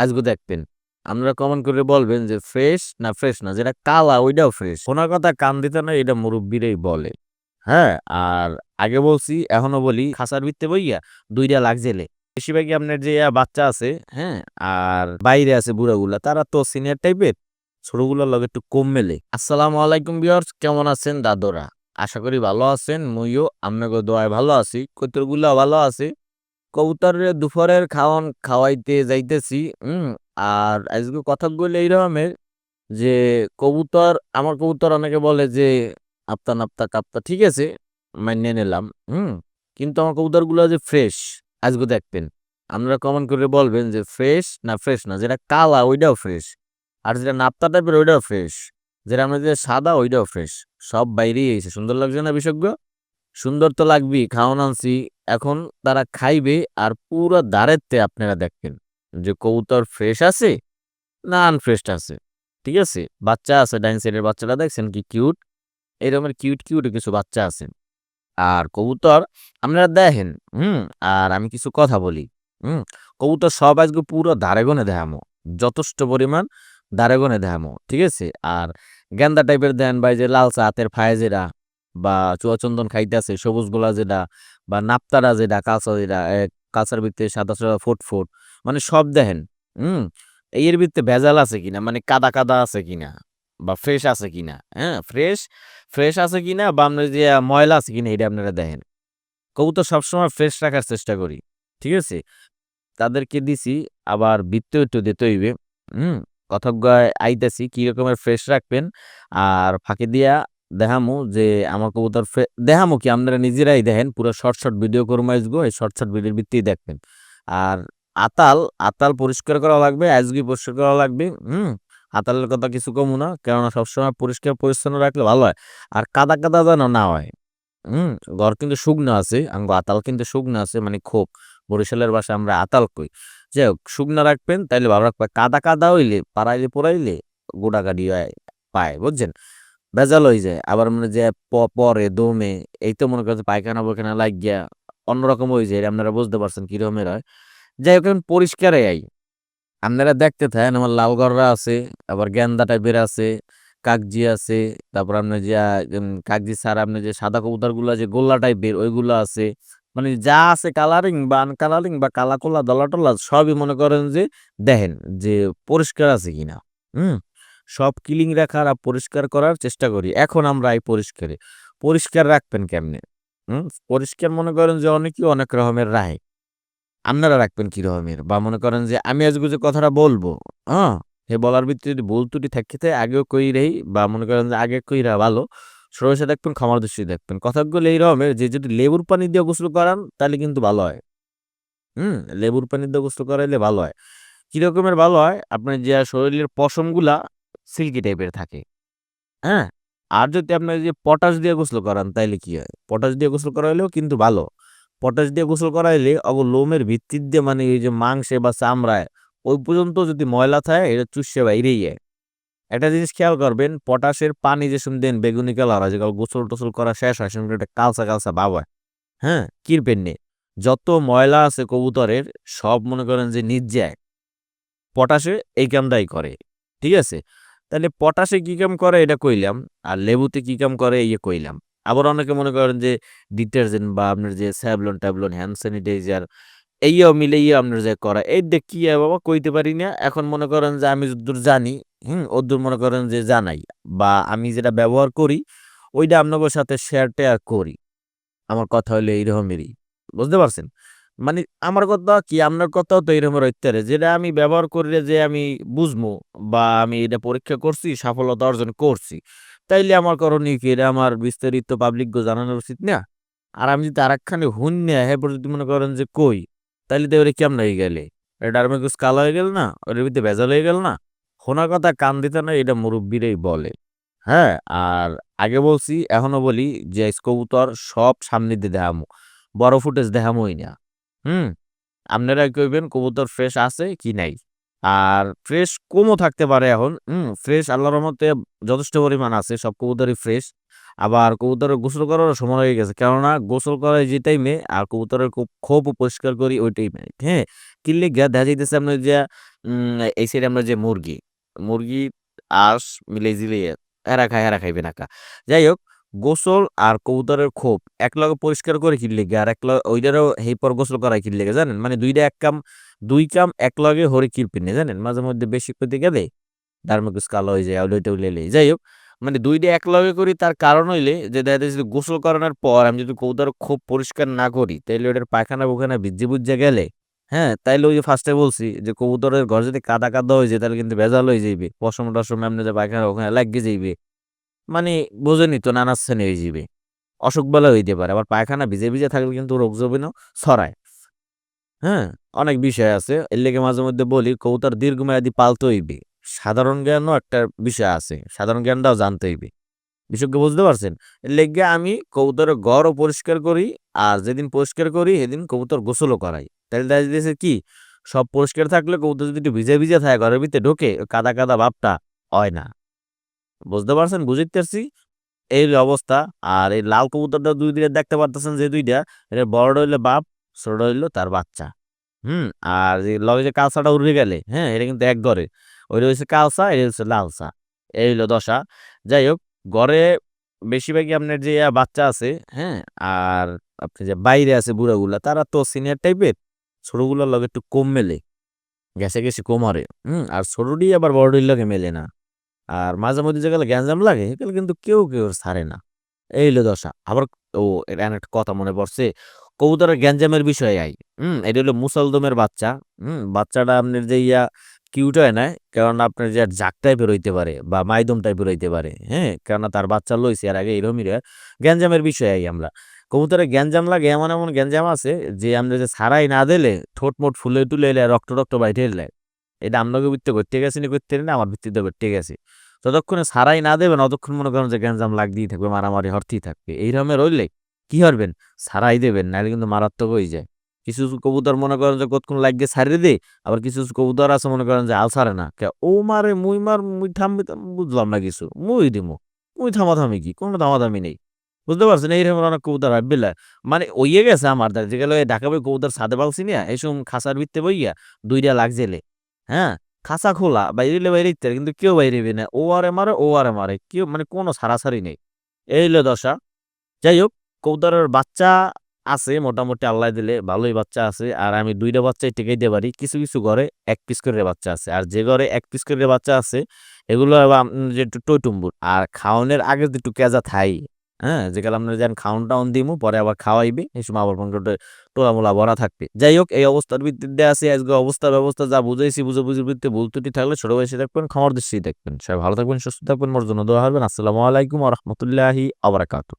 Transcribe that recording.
আজকে দেখবেন। আপনারা কমেন্ট করে বলবেন যে ফ্রেশ না ফ্রেশ না। যেটা কালা ওইটাও ফ্রেশ। শোনার কথা কান দিতে নাই এটা মুরুব্বিরাই বলে। হ্যাঁ? আর আগে বলছি এখনও বলি খাঁচার ভিতরে বইয়া ২ টা লাগজেলে। বেশিরভাগই আপনার যে বাচ্চা আছে, হ্যাঁ? আর বাইরে আছে বুড়াগুলা তারা তো সিনিয়র টাইপের। ছোটগুলার লগে একটু কম মেলে। আসসালামু আলাইকুম ভিউয়ার্স কেমন আছেন দাদুরা? আশা করি ভালো আছেন। মুইও আপনাগো দোয়ায় ভালো আছি। কইতরগুলা ভালো আছে। কবুতরের দুপুরের খাওয়ান খাওয়াইতে যাইতেছি। হুম? আর আজকে কথা কইলে এইরকমের যে কবুতর, আমার কবুতর অনেকে বলে যে, আপতা নাপ্তা কাপ্তা ঠিক আছে মাইন্যা নিলাম। হুম? কিন্তু আমার কবুতরগুলা যে ফ্রেশ আজকে দেখবেন। আপনারা কমেন্ট করে বলবেন যে, ফ্রেশ না ফ্রেশ না। যেটা কালা ওইটাও ফ্রেশ। আর যেটা নাপ্তা টাইপের ওইটাও ফ্রেশ। যেটা আমরা যে সাদা ওইটাও ফ্রেশ। সব বাইরেই আইছে। সুন্দর লাগছে না বিষয়গুলো? সুন্দর তো লাগবেই। খাওয়ান আনছি। এখন তারা খাইবে আর পুরো দাঁড়াইতে আপনারা দেখবেন যে কবুতর ফ্রেশ আছে না আনফ্রেশ আছে। ঠিক আছে? বাচ্চা আছে ডাইন সাইডের বাচ্চাটা দেখছেন কি কিউট? এরকমের কিউট, কিউট কিছু বাচ্চা আছে। আর কবুতর আপনারা দেখেন, হুম? আর আমি কিছু কথা বলি। হুম? কবুতর সব আজকে পুরো দাঁড়াগনে দেখামো। যথেষ্ট পরিমাণ দাঁড়াগনে দেখামো। ঠিক আছে? আর গেন্দা টাইপের দেন বা যে লাল চা হাতের ফায়ে যেটা বা চুয়াচন্দন খাইতেছে সবুজগুলা যেটা বা নাপ্তারা যেটা কাঁচা যেটা কাঁচার ভিতরে সাদা, সাদা ফোট, ফোট মানে সব দেখেন। হুম? এর ভিতরে ভেজাল আছে কিনা মানে কাদা, কাদা আছে কিনা বা ফ্রেশ আছে কিনা। হ্যাঁ? ফ্রেশ ফ্রেশ আছে কিনা বা আপনার যে ময়লা আছে কিনা এটা আপনারা দেখেন। কবুতর সবসময় ফ্রেশ রাখার চেষ্টা করি। ঠিক আছে? তাদেরকে দিছি আবার ভিতরেও একটু দিতে হইবে। হুম? কথাগুলায় আইতাছি কি রকমের ফ্রেশ রাখবেন আর ফাঁকি দিয়া দেখামু যে আমার কবুতর দেখামু কি আপনারা নিজেরাই দেখেন পুরো শর্ট, শর্ট ভিডিও করব আজগো এই শর্ট, শর্ট ভিডিওর ভিত্তিই দেখবেন। আর আতাল, আতাল পরিষ্কার করা লাগবে, আজগই পরিষ্কার করা লাগবে। হুম? আতালের কথা কিছু কমু না। কেননা সবসময় পরিষ্কার পরিচ্ছন্ন রাখলে ভালো হয়। আর কাদা, কাদা যেন না হয়। হুম? ঘর কিন্তু শুকনো আছে। আমগো আতাল কিন্তু শুকনো আছে মানে খোপ। বরিশালের ভাষায় আমরা আতাল কই। যাই হোক শুকনা রাখবেন তাইলে ভালো রাখবে। কাদা, কাদা হইলে পাড়াইলে পোড়াইলে গোডাগাডি হয় পায়। বুঝছেন? ভেজাল হয়ে যায়। আবার মনে যে প পরে দমে এই তো মনে করেন পায়খানা বয়খানা লাগিয়া অন্যরকম হয়ে যায়। আপনারা বুঝতে পারছেন কিরকমের হয়। যাই হোক এখন পরিষ্কারে আই। আপনারা দেখতে থাকেন আমার লালগড়রা আছে, আবার গেন্দা টাইপের আছে, কাকজি আছে, তারপর আপনার যে কাকজি ছাড়া আপনার যে সাদা কবুতরগুলা যে গোল্লা টাইপের ওইগুলা আছে। মানে যা আছে কালারিং বা আনকালারিং বা কালা-কোলা দলা-টলা সবই মনে করেন যে দেখেন যে পরিষ্কার আছে কিনা। হুম? সব ক্লিন রাখার আর পরিষ্কার করার চেষ্টা করি। এখন আমরা এই পরিষ্কারে। পরিষ্কার রাখবেন কেমনে? হুম? পরিষ্কার মনে করেন যে অনেকেই অনেক রকমের রাখে। আপনারা রাখবেন কি রকমের? বা মনে করেন যে আমি আজকে যে কথাটা বলব, হ্যাঁ? এই বলার ভিতরে যদি ভুল ত্রুটি থাকিতে আগেও কইরেই বা মনে করেন যে আগে কইরা ভালো। সরষে দেখবেন ক্ষমার দৃষ্টি দেখবেন। কথাগুলো এই রকমের যে যদি লেবুর পানি দিয়ে গোসল করান তাহলে কিন্তু ভালো হয়। হুম? লেবুর পানি দিয়ে গোসল করাইলে ভালো হয়। কি রকমের ভালো হয়? আপনার যে শরীরের পশমগুলা সিল্কি টাইপের থাকে। হ্যাঁ? আর যদি আপনার যে পটাশ দিয়ে গোসল করান তাইলে কি হয়? পটাশ দিয়ে গোসল করাইলেও কিন্তু ভালো। পটাশ দিয়ে গোসল করাইলে অগো লোমের ভিত্তির দিয়ে মানে এই যে মাংসে বা চামড়ায় ওই পর্যন্ত যদি ময়লা থাকে এটা চুষে বাইরেই যায়। একটা জিনিস খেয়াল করবেন পটাশের পানি যে সময় দেন বেগুনি কালার হয় যেগুলো গোসল-টোসল করা শেষ হয় সেরকম একটা কালচা, কালচা ভাব হয়। হ্যাঁ? কিরপেন নে। যত ময়লা আছে কবুতরের সব মনে করেন যে নিচ যায়। পটাশে এই কামটাই করে। ঠিক আছে? তাইলে পটাশে কি কাম করে এটা কইলাম। আর লেবুতে কি কাম করে ইয়ে কইলাম। আবার অনেকে মনে করেন যে ডিটারজেন্ট বা আপনার যে স্যাভলন-ট্যাভলন হ্যান্ড স্যানিটাইজার এইয়াও ইয়ে আপনার যে করা। এই দেখ কি বাবা কইতে পারি না। এখন মনে করেন যে আমি যদ্দুর জানি, হুম? ওদ্দুর মনে করেন যে জানাই। বা আমি যেটা ব্যবহার করি ওইটা আপনাগোর সাথে শেয়ার-টেয়ার করি। আমার কথা হইল এই রকমেরই। বুঝতে পারছেন? মানে আমার কথা কি আপনার কথাও তো এরকমের হইতে যেটা আমি ব্যবহার কইরা যে আমি বুঝব বা আমি এটা পরীক্ষা করছি, সফলতা অর্জন করছি। তাইলে আমার করণীয় কি? এটা আমার বিস্তারিত পাবলিককে জানানো উচিত না? আর আমি যদি আরেকখানে হুইন্যা এরপর যদি মনে করেন যে কই, তাইলে তো এটা কেমন হয়ে গেলে? এটা আরমাগুজ কালো হয়ে গেল না? ওটার ভিতরে ভেজাল হয়ে গেল না? শোনার কথা কান দিতে নাই এটা মুরুব্বিরাই বলে। হ্যাঁ? আর আগে বলছি এখনও বলি যে কবুতর সব সামনে দিয়ে দেখামু। বড় ফুটেজ দেখামুই না। হুম? আপনারা কইবেন কবুতর ফ্রেশ আছে কি নাই? আর ফ্রেশ কমও থাকতে পারে এখন। হুম? ফ্রেশ আল্লাহর রহমতে যথেষ্ট পরিমাণ আছে। সব কবুতরই ফ্রেশ। আবার কবুতরের গোসল করারও সময় হয়ে গেছে, কেননা গোসল করার যে টাইমে আর কবুতরের খুব খোপ পরিষ্কার করি ওই টাইমে হ্যাঁ কিনলে লিগা দেখা যাইতেছে আপনার যে এই সাইডে আমরা যে মুরগি মুরগি, আঁশ মিলে জিলিয়ে এরা খায়, এরা খাইবে না কা যাই হোক গোসল আর কবুতরের খোপ একলগে পরিষ্কার করে কি লিগে আর এক ওইটারও হেই পর গোসল করাই কি লিগে জানেন? মানে দুইটা এক কাম, দুই কাম একলগে হরে কিরপিনে জানেন? মাঝে মধ্যে বেশি করতে গেলে ডার্মাকুস কালো হয়ে যায় ওইটা উলেলে যাই হোক মানে দুইটা একলগে করি তার কারণ হইলে যে দেখা যাচ্ছে গোসল করানোর পর আমি যদি কবুতর খুব পরিষ্কার না করি, তাইলে ওটার পায়খানা বুখানা ভিজে বুঝে গেলে হ্যাঁ? তাইলে ওই যে ফার্স্টে বলছি যে কবুতরের ঘর যদি কাদা কাদা হয়ে যায় তাহলে কিন্তু ভেজাল হয়ে যাইবে, পশম টসম এমনি যে পায়খানা ওখানে লাগিয়ে যাইবে। মানে বোঝেনি তো নানা শ্রেণি হয়ে যাবে অসুখ বেলা হইতে পারে, আবার পায়খানা ভিজে ভিজে থাকলে কিন্তু রোগ জবিনও ছড়ায়। হ্যাঁ অনেক বিষয় আছে, এর লেগে মাঝে মধ্যে বলি, কবুতর দীর্ঘমেয়াদী পালতে হইবে। সাধারণ জ্ঞানও একটা বিষয় আছে, সাধারণ জ্ঞানটাও জানতে হইবে। বিষয়কে বুঝতে পারছেন? এর লেগে আমি কবুতরের গড়ও পরিষ্কার করি, আর যেদিন পরিষ্কার করি, সেদিন কবুতর গোসলও করাই। তাহলে দেখা যাচ্ছে কি, সব পরিষ্কার থাকলে কবুতর যদি একটু ভিজে ভিজে থাকে, ঘরের ভিতরে ঢোকে, কাদা কাদা ভাবটা হয় না। বুঝতে পারছেন? বুঝতে পারছি এই অবস্থা, আর এই লাল কবুতরটা দুই দিকে দেখতে পারতেছেন যে দুইটা, এটা বড় হইলে বাপ, ছোট হইল তার বাচ্চা। হুম, আর যে লগে যে কালসাটা উড়ে গেলে হ্যাঁ এটা কিন্তু এক ঘরে। ওইটা হচ্ছে কালসা, এটা হচ্ছে লালসা। এই হলো দশা। যাই হোক, ঘরে বেশিরভাগই আপনার যে বাচ্চা আছে হ্যাঁ আর আপনি যে বাইরে আছে বুড়াগুলা, তারা তো সিনিয়র টাইপের ছোটগুলোর লগে একটু কম মেলে। গেছে গেছে কম হুম, আর ছোটটি আবার বড়টির লগে মেলে না। আর মাঝে মধ্যে যেগুলো গ্যাঞ্জাম লাগে সেগুলো কিন্তু কেউ কেউ ছাড়ে না। এই হলো দশা। আবার ও এটা একটা কথা মনে পড়ছে, কবুতরের গ্যাঞ্জামের বিষয়ে আই। হুম, এটা হলো মুসলদমের বাচ্চা। হুম, বাচ্চাটা আপনার যে ইয়া কিউট হয় না কারণ আপনার যে জাক টাইপের হইতে পারে বা মাইদম টাইপের হইতে পারে হ্যাঁ? কেননা তার বাচ্চা লইছে আর আগে এরমই রে। গ্যাঞ্জামের বিষয়ে আই আমরা। কবুতরের গ্যাঞ্জাম লাগে, এমন এমন গ্যাঞ্জাম আছে যে, আমরা যে ছাড়াই না দিলে ঠোঁট মোট ফুলে টুলে রক্ত রক্ত বাইটে এটা আপনাকে বৃত্তে করতে গেছে না করতে না আমার ভিত্তিতে করতে গেছে ততক্ষণে সারাই না দেবেন, অতক্ষণ মনে করেন যে গ্যাঞ্জাম লাগতেই থাকবে, মারামারি হরতেই থাকবে। এই রকমের রইলে কি হরবেন সারাই দেবেন, নাহলে কিন্তু মারাত্মক হয়ে যায়। কিছু কবুতর মনে করেন যে কতক্ষণ লাগিয়ে সারিয়ে দে আবার কিছু কবুতর আছে মনে করেন যে আল সারে না। ও মারে, মুই মার, মুই থামবি তো, বুঝলাম না কিছু। মুই দিমু, মুই থামাথামি কি? কোনো থামাথামি নেই। বুঝতে পারছেন? এই রকম অনেক কবুতর আবিল্লা মানে ওইয়ে গেছে আমার দ্বারা যেগুলো ঢাকা বই কবুতর সাদে পালছি না এইসব খাসার ভিত্তে বইয়া দুইটা লাগজেলে হ্যাঁ? খাঁচা খোলা, বাইরে বাইরে ইত্যাদি, কিন্তু কেউ বাইরেবে না। ও আরে মারে ও আরে মারে কেউ মানে কোনো সারাসারি নেই। এই হলো দশা। যাই হোক কবুতরের বাচ্চা আছে, মোটামুটি আল্লাহ দিলে ভালোই বাচ্চা আছে, আর আমি দুইটা বাচ্চাই টিকাইতে পারি। কিছু কিছু ঘরে এক পিস করে বাচ্চা আছে, আর যে ঘরে এক পিস করে বাচ্চা আছে, এগুলো যে টইটুম্বুর। আর খাওয়ানোর আগে একটু কেজা থাই হ্যাঁ? যেখানে আপনার যেন খাওন টাউন দিমু, পরে আবার খাওয়াইবি, এই সময় আবার পর্যন্ত টোলামোলা ভরা থাকবে। যাই হোক এই অবস্থার ভিত্তিতে আসি আজকে অবস্থা, ব্যবস্থা যা বুঝাইছি বুঝে বুঝে ভিত্তিতে ভুল ত্রুটি থাকলে ছোট বয়সে দেখবেন, খামার দৃষ্টি দেখবেন। সবাই ভালো থাকবেন, সুস্থ থাকবেন মোর জন্য দোয়া হবেন আসসালামু আলাইকুম রহমতুল্লাহি আবরাকাতু